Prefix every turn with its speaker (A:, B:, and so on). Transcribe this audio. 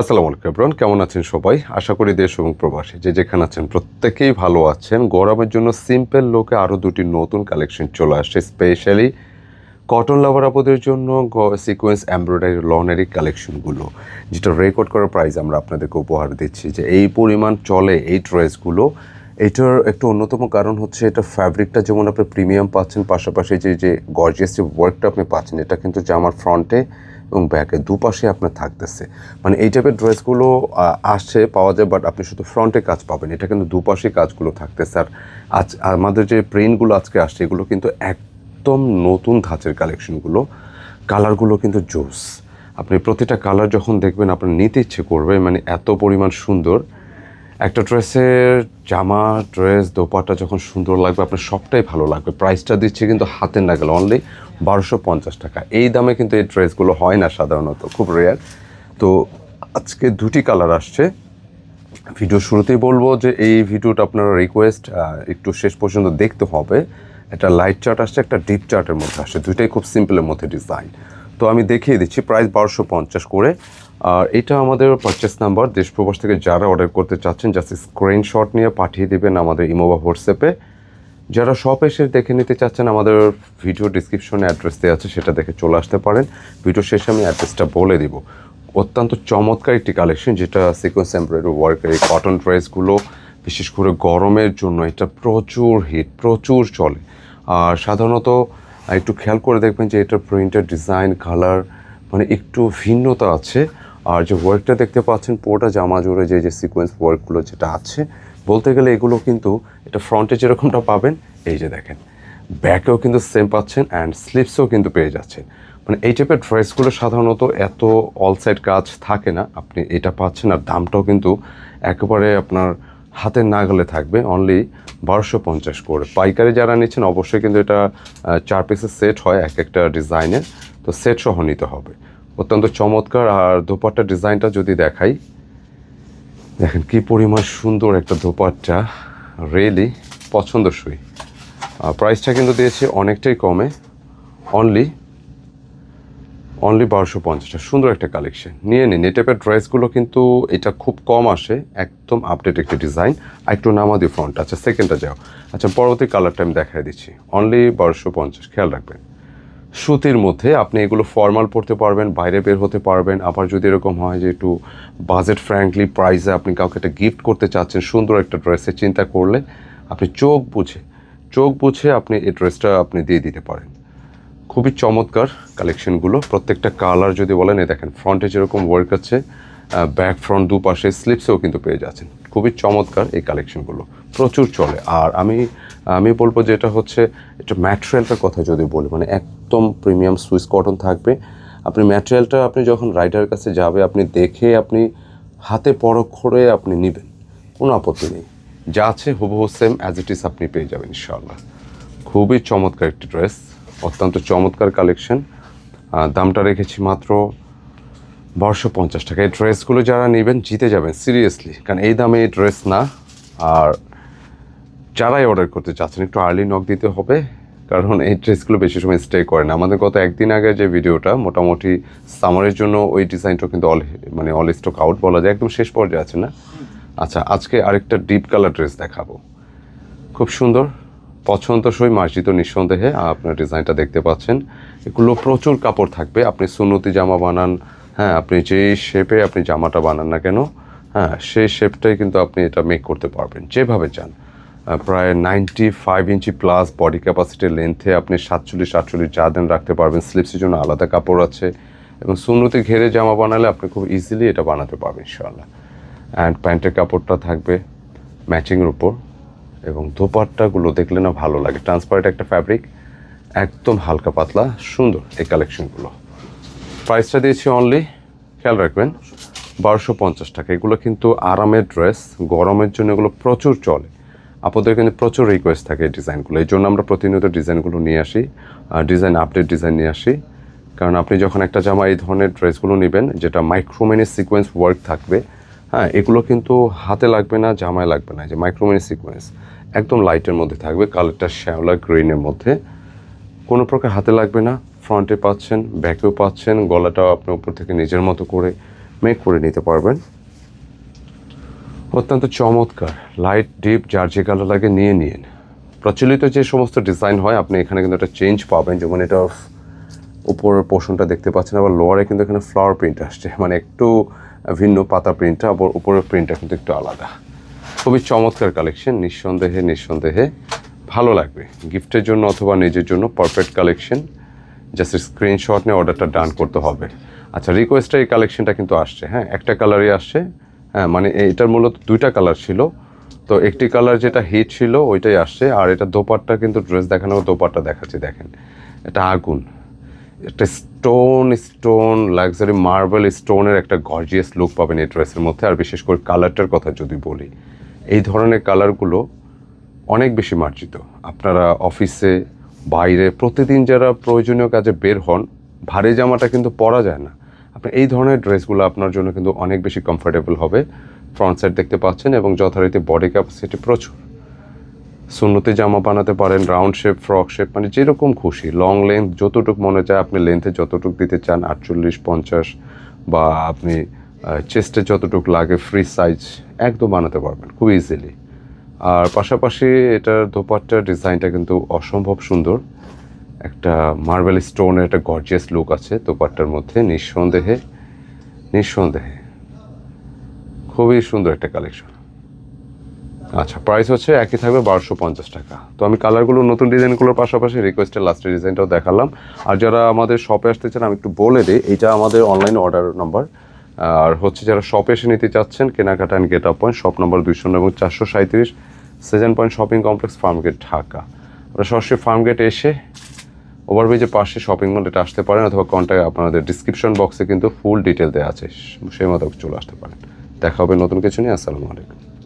A: আসসালামু আলাইকুম এব্রন কেমন আছেন সবাই? আশা করি দেশ এবং প্রবাসী যে যেখানে আছেন, প্রত্যেকেই ভালো আছেন। গরমের জন্য সিম্পল লোকে আরও দুটি নতুন কালেকশন চলে আসছে স্পেশালি কটন লাভার আপদের জন্য সিকোয়েন্স এমব্রয়ডারি লনারি কালেকশনগুলো যেটা রেকর্ড করার প্রাইস আমরা আপনাদেরকে উপহার দিচ্ছি যে এই পরিমাণ চলে এই ড্রেসগুলো এটার একটা অন্যতম কারণ হচ্ছে এটা ফ্যাব্রিকটা যেমন আপনি প্রিমিয়াম পাচ্ছেন, পাশাপাশি যে যে গর্জিয়াস যে ওয়ার্কটা আপনি পাচ্ছেন, এটা কিন্তু জামার ফ্রন্টে এবং ব্যাকে দুপাশে আপনার থাকতেছে। মানে এই টাইপের ড্রেসগুলো আসছে পাওয়া যায় বাট আপনি শুধু ফ্রন্টে কাজ পাবেন। এটা কিন্তু দুপাশে কাজগুলো থাকতেছে। আর আজ, আমাদের যে প্রিন্টগুলো আজকে আসছে, এগুলো কিন্তু একদম নতুন ধাঁচের কালেকশনগুলো কালারগুলো কিন্তু জোস আপনি প্রতিটা কালার যখন দেখবেন, আপনার নিতে ইচ্ছে করবে মানে এত পরিমাণ সুন্দর। একটা ড্রেসের জামা, ড্রেস দোপাটা যখন সুন্দর লাগবে, আপনার সবটাই ভালো লাগবে। প্রাইসটা দিচ্ছে কিন্তু হাতে না গেলে অনলি বারোশো পঞ্চাশ টাকা। এই দামে কিন্তু এই ড্রেসগুলো হয় না সাধারণত, খুব রেয়ার তো আজকে দুটি কালার আসছে। ভিডিও শুরুতেই বলব যে এই ভিডিওটা আপনারা রিকোয়েস্ট একটু শেষ পর্যন্ত দেখতে হবে। একটা লাইট চার্ট আসছে, একটা ডিপ চার্টের মধ্যে আসছে। দুইটাই খুব সিম্পলের মধ্যে ডিজাইন তো আমি দেখিয়ে দিচ্ছি প্রাইস বারোশো পঞ্চাশ করে। আর এটা আমাদের পারচেস নাম্বার দেশপ্রবাস থেকে যারা অর্ডার করতে চাচ্ছেন জাস্ট স্ক্রিনশট নিয়ে পাঠিয়ে দেবেন আমাদের ইমো বা হোয়াটসঅ্যাপে যারা শপ এসে দেখে নিতে চাচ্ছেন, আমাদের ভিডিও ডিসক্রিপশনে অ্যাড্রেস দেওয়া আছে, সেটা দেখে চলে আসতে পারেন। ভিডিও শেষে আমি অ্যাড্রেসটা বলে দিব। অত্যন্ত চমৎকার একটি কালেকশন যেটা সিকোয়েন্স এমব্রয়ডারি ওয়ার্কের এই কটন ড্রেসগুলো বিশেষ করে গরমের জন্য এটা প্রচুর হিট প্রচুর চলে। আর সাধারণত একটু খেয়াল করে দেখবেন যে এটা প্রিন্টের ডিজাইন কালার মানে একটু ভিন্নতা আছে। আর যে ওয়ার্কটা দেখতে পাচ্ছেন, পুরোটা জামা জুড়ে যে যে সিকোয়েন্স ওয়ার্কগুলো যেটা আছে বলতে গেলে এগুলো কিন্তু এটা ফ্রন্টে যেরকমটা পাবেন, এই যে দেখেন। ব্যাকেও কিন্তু সেম পাচ্ছেন অ্যান্ড স্লিপসও কিন্তু পেয়ে যাচ্ছেন। মানে এই টাইপের ড্রেসগুলো সাধারণত এত অল সাইড কাজ থাকে না, আপনি এটা পাচ্ছেন আর দামটাও কিন্তু একেবারে আপনার হাতের নাগালে থাকবে অনলি বারোশো পঞ্চাশ করে। পাইকারি যারা নিচ্ছেন অবশ্যই কিন্তু এটা চার পিসের সেট হয় এক একটা ডিজাইনের তো সেট সহ নিতে হবে। অত্যন্ত চমৎকার আর দোপাট্টা ডিজাইনটা যদি দেখাই দেখেন, কি পরিমাণ সুন্দর একটা দোপাট্টা। রিয়েলি পছন্দসই। প্রাইসটা কিন্তু দিয়েছে অনেকটাই কমে। অনলি অনলি বারোশো পঞ্চাশটা সুন্দর একটা কালেকশন নিয়ে নিন। এই টাইপের ড্রেসগুলো কিন্তু এটা খুব কম আসে। একদম আপডেট একটা ডিজাইন আর একটু নামা দিয়ে ফ্রন্ট আচ্ছা সেকেন্ডটা যাও। আচ্ছা পরবর্তী কালারটা আমি দেখাই দিচ্ছি। অনলি বারোশো পঞ্চাশ। খেয়াল রাখবেন। সুতির মধ্যে আপনি এগুলো ফর্মাল পড়তে পারবেন, বাইরে বের হতে পারবেন। আবার যদি এরকম হয় যে একটু বাজেট ফ্র্যাঙ্কলি প্রাইসে আপনি কাউকে একটা গিফট করতে চাচ্ছেন, সুন্দর একটা ড্রেসের চিন্তা করলে আপনি চোখ বুঝে চোখ বুঝে আপনি এই ড্রেসটা আপনি দিয়ে দিতে পারেন। খুবই চমৎকার কালেকশনগুলো প্রত্যেকটা কালার যদি বলেন, এই দেখেন ফ্রন্টে যেরকম ওয়ার্ক আছে ব্যাক ফ্রন্ট দুপাশে স্লিপসেও কিন্তু পেয়ে যাচ্ছেন। খুবই চমৎকার এই কালেকশনগুলো প্রচুর চলে। আর আমি আমি বলব যে এটা হচ্ছে এটা ম্যাটেরিয়ালটার কথা যদি বলি মানে একদম প্রিমিয়াম সুইস কটন থাকবে। আপনি ম্যাটেরিয়ালটা আপনি যখন রাইডারের কাছে যাবে, আপনি দেখে আপনি হাতে পরখ করে আপনি নেবেন, কোনো আপত্তি নেই। যা আছে হুবহু সেম অ্যাজ ইট ইজ আপনি পেয়ে যাবেন ইনশাআল্লাহ। খুবই চমৎকার একটি ড্রেস, অত্যন্ত চমৎকার কালেকশন। দামটা রেখেছি মাত্র বারোশো পঞ্চাশ টাকা। এই ড্রেসগুলো যারা নেবেন, জিতে যাবেন সিরিয়াসলি কারণ এই দামে এই ড্রেস না, আর যারাই অর্ডার করতে চাচ্ছেন, একটু আর্লি নক দিতে হবে, কারণ এই ড্রেসগুলো বেশি সময় স্টে করে না। আমাদের গত একদিন আগে যে ভিডিওটা মোটামুটি সামারের জন্য ওই ডিজাইনটা কিন্তু অল মানে অল স্টক আউট বলা যায়, একদম শেষ পর্যায়ে আছে না? আচ্ছা আজকে আরেকটা ডিপ কালার ড্রেস দেখাবো। খুব সুন্দর, পছন্দসই মার্জিত নিঃসন্দেহে, আপনার ডিজাইনটা দেখতে পাচ্ছেন। এগুলো প্রচুর কাপড় থাকবে, আপনি সুন্নতি জামা বানান হ্যাঁ আপনি যে শেপে আপনি জামাটা বানান না কেন হ্যাঁ সেই শেপটাই কিন্তু আপনি এটা মেক করতে পারবেন, যেভাবে চান। প্রায় ninety five inch plus body ক্যাপাসিটির লেন্থে আপনি সাতচল্লিশ সাতচল্লিশ যা দেন রাখতে পারবেন। স্লিপসের জন্য আলাদা কাপড় আছে এবং সুন্নতি ঘেরে জামা বানালে আপনি খুব ইজিলি এটা বানাতে পারবেন, ইনশাআল্লাহ। অ্যান্ড প্যান্টের কাপড়টা থাকবে ম্যাচিংয়ের উপর এবং দোপাট্টাগুলো দেখলে না ভালো লাগে। ট্রান্সপারেন্ট একটা ফ্যাব্রিক একদম হালকা পাতলা, সুন্দর এই কালেকশনগুলো প্রাইসটা দিয়েছি অনলি খেয়াল রাখবেন, বারোশো পঞ্চাশ টাকা। এগুলো কিন্তু আরামের ড্রেস গরমের জন্য এগুলো প্রচুর চলে। আপনাদের কিন্তু প্রচুর রিকোয়েস্ট থাকে ডিজাইনগুলো। এই জন্য আমরা প্রতিনিয়ত ডিজাইনগুলো নিয়ে আসি ডিজাইন আপডেট ডিজাইন নিয়ে আসি। কারণ আপনি যখন একটা জামা এই ধরনের ড্রেসগুলো নেবেন, যেটা মাইক্রোমেনের সিকোয়েন্স ওয়ার্ক থাকবে হ্যাঁ এগুলো কিন্তু হাতে লাগবে না, জামায় লাগবে না যে মাইক্রোমেনের সিকোয়েন্স একদম লাইটের মধ্যে থাকবে কালারটা শ্যাওলা গ্রিনের মধ্যে। কোনো প্রকার হাতে লাগবে না ফ্রন্টে পাচ্ছেন ব্যাকেও পাচ্ছেন, গলাটাও আপনি উপর থেকে নিজের মতো করে মেক করে নিতে পারবেন। অত্যন্ত চমৎকার। লাইট ডিপ যে কালার লাগে নিয়ে নিন। প্রচলিত যে সমস্ত ডিজাইন হয়, আপনি এখানে কিন্তু একটা চেঞ্জ পাবেন। যেমন এটা উপরের পোর্শনটা দেখতে পাচ্ছেন, আবার লোয়ারে কিন্তু এখানে ফ্লাওয়ার প্রিন্ট আসছে। মানে একটু ভিন্ন পাতা প্রিন্টটা আবার উপরের প্রিন্টটা কিন্তু একটু আলাদা। খুবই চমৎকার কালেকশন নিঃসন্দেহে নিঃসন্দেহে ভালো লাগবে। গিফটের জন্য অথবা নিজের জন্য পারফেক্ট কালেকশন জাস্ট স্ক্রিনশট নিয়ে অর্ডারটা ডান করতে হবে। আচ্ছা রিকোয়েস্টে এই কালেকশনটা কিন্তু আসছে। হ্যাঁ একটা কালারই আসছে। হ্যাঁ মানে এটার মূলত দুইটা কালার ছিল। তো একটি কালার যেটা হিট ছিল, ওইটাই আসছে। আর এটা দোপাট্টা কিন্তু ড্রেস দেখানো দোপাট্টা দেখাচ্ছি, দেখেন। এটা আগুন। একটা স্টোন স্টোন লাক্সারি মার্বেল স্টোনের একটা গর্জিয়াস লুক পাবেন এই ড্রেসের মধ্যে। আর বিশেষ করে কালারটার কথা যদি বলি, এই ধরনের কালারগুলো অনেক বেশি মার্জিত। আপনারা অফিসে বাইরে, প্রতিদিন যারা প্রয়োজনীয় কাজে বের হন, ভারী জামাটা কিন্তু পরা যায় না। আপনি এই ধরনের ড্রেসগুলো আপনার জন্য কিন্তু অনেক বেশি কমফোর্টেবল হবে। ফ্রন্ট সাইড দেখতে পাচ্ছেন এবং যথারীতি বডি ক্যাপাসিটি প্রচুর। সুন্নতি জামা বানাতে পারেন রাউন্ড শেপ ফ্রক শেপ মানে যেরকম খুশি। লং লেন্থ যতটুকু মনে চায় আপনি লেন্থে যতটুকু দিতে চান, আটচল্লিশ, পঞ্চাশ, বা আপনি চেস্টে যতটুকু লাগে ফ্রি সাইজ একদম বানাতে পারবেন, খুব ইজিলি আর পাশাপাশি এটার দোপাট্টার ডিজাইনটা কিন্তু অসম্ভব সুন্দর। একটা মার্বেল স্টোনের একটা গর্জিয়াস লুক আছে, দোপাট্টার মধ্যে, নিঃসন্দেহে নিঃসন্দেহে। খুবই সুন্দর একটা কালেকশন আচ্ছা প্রাইস হচ্ছে একই থাকবে বারোশো পঞ্চাশ টাকা। তো আমি কালারগুলো নতুন ডিজাইনগুলোর পাশাপাশি রিকোয়েস্টের লাস্টের ডিজাইনটাও দেখালাম। আর যারা আমাদের শপে আসতে চান, আমি একটু বলে দিই, এইটা আমাদের অনলাইন অর্ডার নাম্বার আর হচ্ছে যারা শপে এসে নিতে চাচ্ছেন, কেনাকাটা and get up point shop number দুইশো এবং চারশো সাঁত্রিশ seven point shopping complex Farmgate Dhaka. আপনারা সরাসরি ফার্মগেটে এসে ওভারব্রিজের পাশে শপিং মল এটা আসতে পারেন অথবা কন্ট্যাক্ট আপনাদের ডিসক্রিপশন বক্সে কিন্তু ফুল ডিটেল দেওয়া আছে, সেই মতো চলে আসতে পারেন। দেখা হবে নতুন কিছু নিয়ে, আসসালামু আলাইকুম।